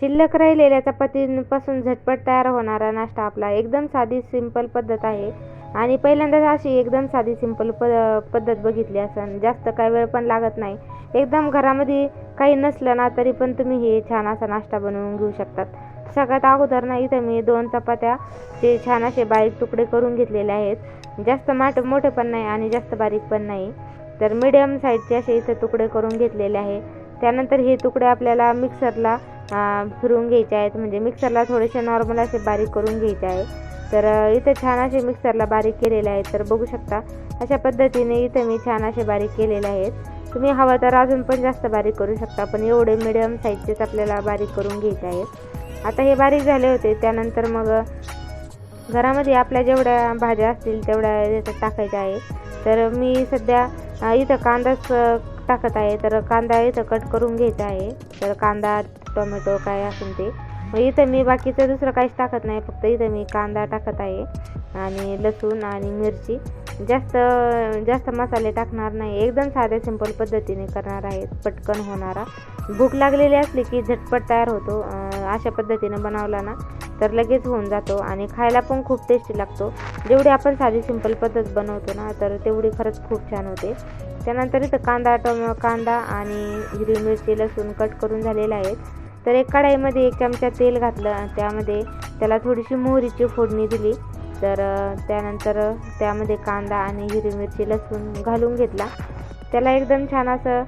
शिल्लक राहिलेल्या चपातींपासून झटपट तयार होणारा नाश्ता आपला एकदम साधी सिंपल पद्धत आहे. आणि पहिल्यांदाच अशी एकदम साधी सिंपल प पद्धत बघितली असं जास्त काय वेळ पण लागत नाही. एकदम घरामध्ये काही नसलं ना तरी पण तुम्ही हे छान असा नाश्ता बनवून घेऊ शकतात. सगळ्यात अगोदर ना इथं मी दोन चपात्या ते छान असे बारीक तुकडे करून घेतलेले आहेत. जास्त माट मोठे पण नाही आणि जास्त बारीक पण नाही. तर मीडियम साईजचे असे इथं तुकडे करून घेतलेले आहे. त्यानंतर हे तुकडे आपल्याला मिक्सरला फिरवून घ्यायचे आहेत. म्हणजे मिक्सरला थोडेसे नॉर्मल असे बारीक करून घ्यायचे आहे तर इथं छान असे मिक्सरला बारीक केलेले आहेत. तर बघू शकता अशा पद्धतीने इथं मी छान असे बारीक केलेले आहेत. तुम्ही हवं तर अजून पण जास्त बारीक करू शकता पण एवढे मिडियम साईजचेच आपल्याला बारीक करून घ्यायचे आहेत. आता हे बारीक झाले होते त्यानंतर मग घरामध्ये आपल्या जेवढ्या भाज्या असतील तेवढ्या याच्यात टाकायच्या आहे तर मी सध्या इथं कांदाच टाकत आहे. तर कांदा इथं कट करून घ्यायचा आहे. तर कांदा टोमॅटो काय असेल ते. मग इथं मी बाकीचं दुसरं काहीच टाकत नाही फक्त इथं मी कांदा टाकत आहे आणि लसूण आणि मिरची. जास्त जास्त मसाले टाकणार नाही. एकदम साध्या सिंपल पद्धतीने करणार आहे. पटकन होणारा. भूक लागलेली असली की झटपट तयार होतो. अशा पद्धतीनं बनवला ना तर लगेच होऊन जातो आणि खायला पण खूप टेस्टी लागतो. जेवढी आपण साधी सिंपल पद्धत बनवतो ना तर तेवढी खरंच खूप छान होते. त्यानंतर इथं कांदा टम कांदा आणि हिरवी मिरची लसूण कट करून झालेलं आहेत तर एक कढाईमध्ये एक चमचा तेल घातलं त्यामध्ये त्याला थोडीशी मोहरीची फोडणी दिली. तर त्यानंतर त्यामध्ये कांदा आणि हिरवी मिरची लसूण घालून घेतला. त्याला एकदम छान असं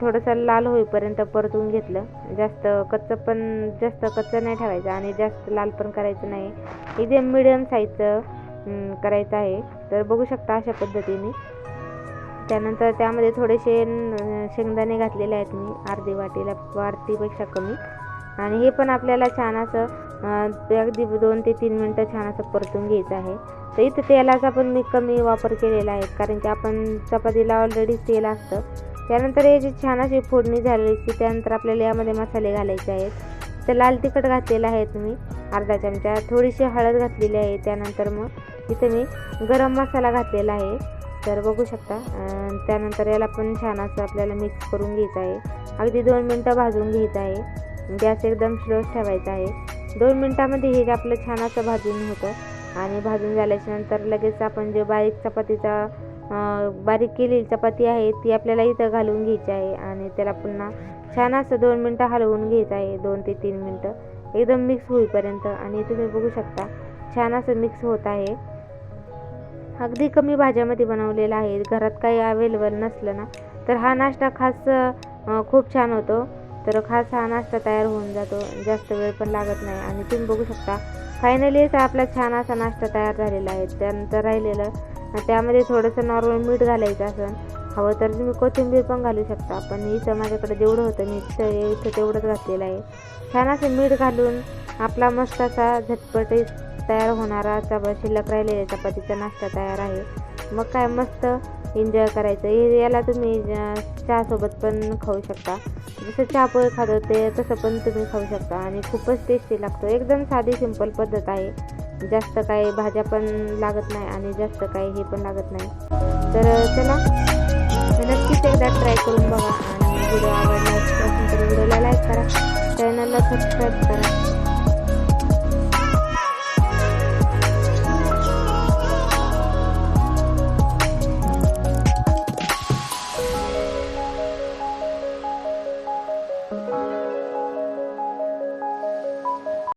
थोडंसं लाल होईपर्यंत परतून घेतलं. जास्त कच्चं पण जास्त कच्चं नाही ठेवायचं आणि जास्त लाल पण करायचं नाही. एकदम मिडियम साईजचं करायचं आहे. तर बघू शकता अशा पद्धतीने. त्यानंतर त्यामध्ये थोडेसे शेंगदाणे घातलेले आहेत मी अर्धी वाटीला वाटीपेक्षा कमी. आणि हे पण आपल्याला छान असं अगदी दोन ते तीन मिनटं छान असं परतून घ्यायचं आहे. तर इथं तेलाचा पण मी कमी वापर केलेला आहे कारण की आपण चपातीला ऑलरेडी तेल असतं. त्यानंतर याची छान अशी फोडणी झाली की त्यानंतर आपल्याला यामध्ये मसाले घालायचे आहेत. तर लाल तिखट घातलेलं आहे तुम्ही अर्धा चमचा. थोडीशी हळद घातलेली आहे त्यानंतर मग इथं मी गरम मसाला घातलेला आहे. तर बघू शकता. त्यानंतर याला पण छान असं आपल्याला मिक्स करून घ्यायचं आहे. अगदी दोन मिनटं भाजून घ्यायचं आहे. म्हणजे गॅस एकदम स्लो ठेवायचा आहे. दोन मिनटामध्ये हे आपलं छान असं भाजून होतं. आणि भाजून झाल्याच्यानंतर लगेच आपण जे बारीक चपातीचा बारीक केलेली चपाती आहे ती आपल्याला इथं घालून घ्यायची आहे. आणि त्याला पुन्हा छान असं दोन मिनटं हलवून घ्यायचं आहे. दोन ते तीन मिनटं. एकदम मिक्स होईपर्यंत. आणि तुम्ही बघू शकता छान असं मिक्स होत आहे. अगदी कमी भाज्यामध्ये बनवलेला आहे. घरात काही अवेलेबल नसलं ना तर हा नाश्ता खास खूप छान होतो. तर खास हा नाश्ता तयार होऊन जातो. जास्त वेळ पण लागत नाही. आणि तुम्ही बघू शकता फायनली आपला छान असा नाश्ता तयार झालेला आहे. त्यानंतर राहिलेलं त्यामध्ये थोडंसं नॉर्मल मीठ घालायचं असं हवं तर तुम्ही कोथिंबीर पण घालू शकता. पण इथं माझ्याकडे जेवढं होतं मी इथं इथं तेवढंच घातलेलं आहे. छान असं मीठ घालून आपला मस्त असा झटपटीत तयार होणारा चपा शिल्लक राहिलेल्या चपातीचा नाश्ता तयार आहे. मग काय मस्त एन्जॉय करायचं. याला तुम्ही चहासोबत पण खाऊ शकता. जसं चहा पोहे खातो ते तसं पण तुम्ही खाऊ शकता. आणि खूपच टेस्टी लागतो. एकदम साधी सिंपल पद्धत आहे. जास्त काही भाज्या पण लागत नाही आणि जास्त काही हे पण लागत नाही. तर चला. नक्कीच एकदा ट्राय करून बघा. आणि व्हिडिओ आवडला असेल तर व्हिडिओला लाईक करा. चॅनलला सबस्क्राईब करा.